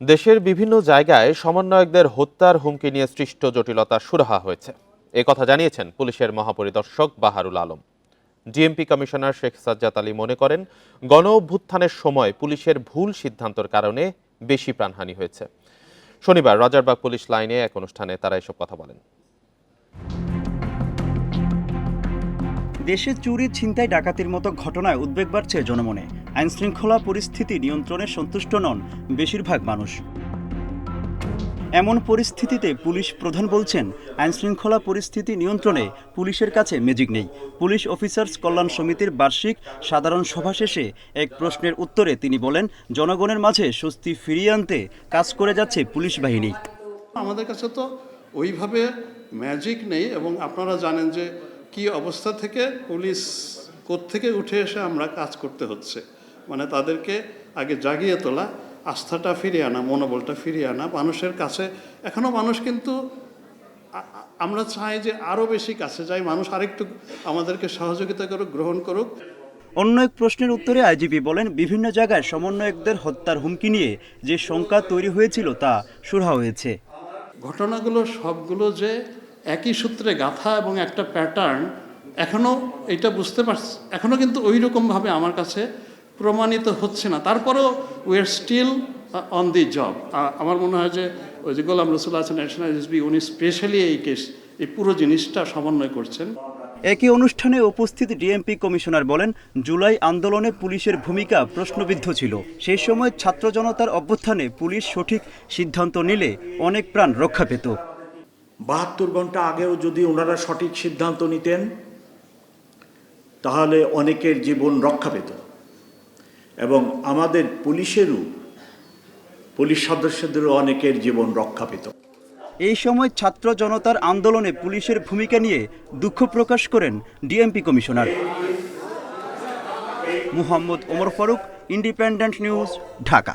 দেশের বিভিন্ন জায়গায় সমন্বয়কদের হত্যার হুমকি নিয়ে সৃষ্ট জটিলতা সুরাহা হয়েছে। এ কথা জানিয়েছেন পুলিশের মহাপরিদর্শক বাহারুল আলম। ডিএমপি কমিশনার শেখ সাজ্জাদ আলী মনে করেন গণ অভ্যুত্থানের সময় পুলিশের ভুল সিদ্ধান্তর কারণে বেশি প্রাণহানি হয়েছে। শনিবার রাজারবাগ পুলিশ লাইনে এক অনুষ্ঠানে তারা এসব কথা বলেন। দেশে চুরি ছিনতাই ডাকাতির মতো ঘটনায় উদ্বেগ বাড়ছে জনমনে। আইনশৃঙ্খলা পরিস্থিতি নিয়ন্ত্রণে সন্তুষ্ট নন বেশিরভাগ মানুষ। এমন পরিস্থিতিতে পুলিশ প্রধান বলছেন, আইনশৃঙ্খলা পরিস্থিতি নিয়ন্ত্রণে পুলিশের কাছে ম্যাজিক নেই। পুলিশ অফিসার্স কল্যাণ সমিতির বার্ষিক সাধারণ সভা শেষে এক প্রশ্নের উত্তরে তিনি বলেন, জনগণের মাঝে স্বস্তি ফিরিয়ে আনতে কাজ করে যাচ্ছে পুলিশ বাহিনী। আমাদের কাছে তো ওইভাবে ম্যাজিক নেই এবং আপনারা জানেন যে কি অবস্থা থেকে পুলিশ থেকে উঠে এসে আমরা কাজ করতে হচ্ছে। মানে তাদেরকে আগে জাগিয়ে তোলা আস্থাটা ফিরিয়ে আনা মনোবলটা ফিরিয়ে আনা মানুষের কাছে এখনও মানুষ কিন্তু আমরা চাই যে আরও বেশি কাছে যাই মানুষ আরেকটু আমাদেরকে সহযোগিতা করুক গ্রহণ করুক। অন্য এক প্রশ্নের উত্তরে আইজিপি বলেন বিভিন্ন জায়গায় সমন্বয়কদের হত্যার হুমকি নিয়ে যে শঙ্কা তৈরি হয়েছিল তা সুরা হয়েছে। ঘটনাগুলো সবগুলো যে একই সূত্রে গাথা এবং একটা প্যাটার্ন এখনও এটা বুঝতে পারছি এখনও কিন্তু ওই রকমভাবে আমার কাছে প্রমাণিত হচ্ছে না। তারপরেও we are still on the job আমার মনে হয় যে ওই যে গোলাম রসুল আছেন ন্যাশনাল এসবি উনি স্পেশালি এই কেস এই পুরো জিনিসটা সমন্বয় করছেন। একই অনুষ্ঠানে উপস্থিত ডিএমপি কমিশনার বলেন জুলাই আন্দোলনে পুলিশের ভূমিকা প্রশ্নবিদ্ধ ছিল। সেই সময় ছাত্র জনতার অভ্যুত্থানে পুলিশ সঠিক সিদ্ধান্ত নিলে অনেক প্রাণ রক্ষা পেত। বাহাত্তর ঘণ্টা আগেও যদি ওনারা সঠিক সিদ্ধান্ত নিতেন তাহলে অনেকের জীবন রক্ষা পেত। এবং আমাদের পুলিশেরও, পুলিশ সদস্যদেরও অনেকের জীবন রক্ষা পেত এই সময় ছাত্র জনতার আন্দোলনে পুলিশের ভূমিকা নিয়ে দুঃখ প্রকাশ করেন DMP commissioner. Muhammad Omar Faruk, independent news, Dhaka.